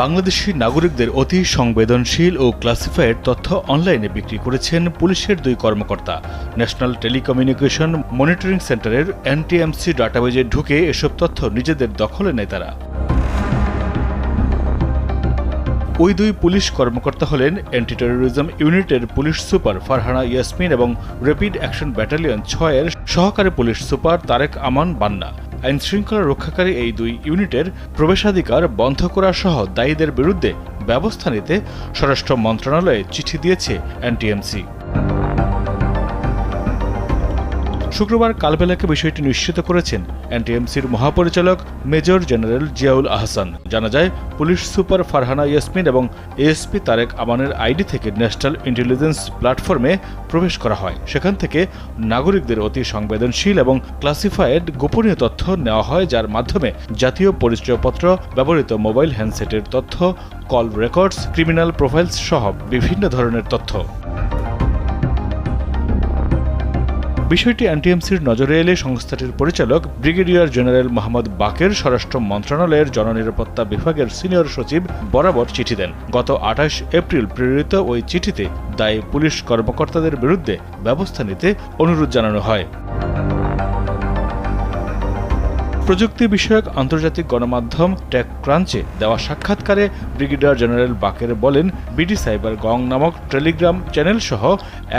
বাংলাদেশি নাগরিকদের অতি সংবেদনশীল ও ক্লাসিফাইড তথ্য অনলাইনে বিক্রি করেছেন পুলিশের দুই কর্মকর্তা। ন্যাশনাল টেলিকমিউনিকেশন মনিটরিং সেন্টারের এনটিএমসি ডাটাবেজে ঢুকে এসব তথ্য নিজেদের দখলে নেয় তারা। ওই দুই পুলিশ কর্মকর্তা হলেন অ্যান্টি টেরোরিজম ইউনিটের পুলিশ সুপার ফারহানা ইয়াসমিন এবং র্যাপিড অ্যাকশন ব্যাটালিয়ন ছয়ের সহকারী পুলিশ সুপার তারেক আমান বান্না। আইন শৃঙ্খলা রক্ষাকারী এই দুই ইউনিটের প্রবেশাধিকার বন্ধ করা সহ দায়ীদের বিরুদ্ধে ব্যবস্থা নিতে স্বরাষ্ট্র মন্ত্রণালয়ে চিঠি দিয়েছে এনটিএমসি। শুক্রবার কালবেলাকে বিষয়টি নিশ্চিত করেছেন এনটিএমসির মহাপরিচালক মেজর জেনারেল জিয়াউল আহসান। জানা যায়, পুলিশ সুপার ফারহানা ইয়াসমিন এবং এএসপি তারেক আমানের আইডি থেকে ন্যাশনাল ইন্টেলিজেন্স প্ল্যাটফর্মে প্রবেশ করা হয়। সেখান থেকে নাগরিকদের অতি সংবেদনশীল এবং ক্লাসিফায়েড গোপনীয় তথ্য নেওয়া হয়, যার মাধ্যমে জাতীয় পরিচয়পত্র, ব্যবহৃত মোবাইল হ্যান্ডসেটের তথ্য, কল রেকর্ডস, ক্রিমিনাল প্রোফাইলস সহ বিভিন্ন ধরনের তথ্য। বিষয়টি এনটিএমসির নজরে এলে সংস্থাটির পরিচালক ব্রিগেডিয়ার জেনারেল মোহাম্মদ বাকের স্বরাষ্ট্র মন্ত্রণালয়ের জননিরাপত্তা বিভাগের সিনিয়র সচিব বরাবর চিঠি দেন। গত আঠাশ এপ্রিল প্রেরিত ওই চিঠিতে দায়ী পুলিশ কর্মকর্তাদের বিরুদ্ধে ব্যবস্থা নিতে অনুরোধ জানানো হয়। প্রযুক্তি বিষয়ক আন্তর্জাতিক গণমাধ্যম টেক ক্রাঞ্চে দেওয়া সাক্ষাৎকারে ব্রিগেডিয়ার জেনারেল বাকের বলেন, বিডি সাইবার গং নামক টেলিগ্রাম চ্যানেল সহ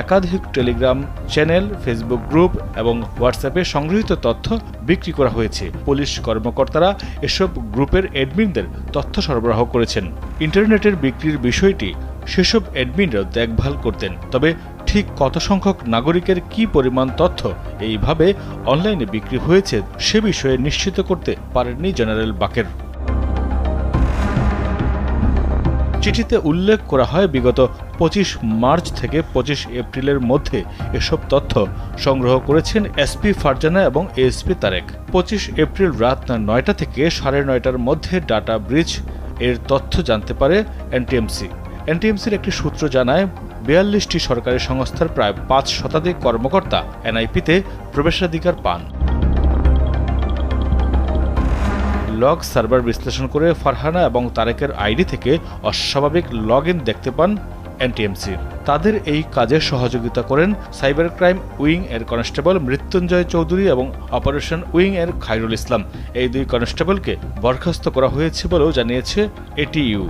একাধিক টেলিগ্রাম চ্যানেল, ফেসবুক গ্রুপ এবং হোয়াটসঅ্যাপে সংগৃহীত তথ্য বিক্রি করা হয়েছে। পুলিশ কর্মকর্তারা এসব গ্রুপের অ্যাডমিনদের তথ্য সরবরাহ করেছেন। ইন্টারনেটের বিক্রির বিষয়টি সেসব অ্যাডমিনরা দেখভাল করতেন। তবে ঠিক কত সংখ্যক নাগরিকের কি পরিমাণ তথ্য এইভাবে অনলাইনে বিক্রি হয়েছে সে বিষয়ে নিশ্চিত করতে পারেননি জেনারেল বাকের। চিঠিতে উল্লেখ করা হয়, বিগত পঁচিশ মার্চ থেকে পঁচিশ এপ্রিলের মধ্যে এসব তথ্য সংগ্রহ করেছেন এসপি ফারজানা এবং এএসপি তারেক। পঁচিশ এপ্রিল রাত নয়টা থেকে সাড়ে নয়টার মধ্যে ডাটা ব্রিজের তথ্য জানতে পারে এনটিএমসি। এনটিএমসির একটি সূত্র জানায় বিয়াল্লিশটি সরকারি সংস্থার প্রায় পাঁচ শতাধিক কর্মকর্তা এনআইপিতে প্রবেশাধিকার পান। লগ সার্ভার বিশ্লেষণ করে ফারহানা এবং তারেকের আইডি থেকে অস্বাভাবিক লগ দেখতে পান এনটিএমসি। তাদের এই কাজে সহযোগিতা করেন সাইবার ক্রাইম উইং এর কনস্টেবল মৃত্যুঞ্জয় চৌধুরী এবং অপারেশন উইং এর খাইরুল ইসলাম। এই দুই কনস্টেবলকে বরখাস্ত করা হয়েছে বলেও জানিয়েছে এটিইউ।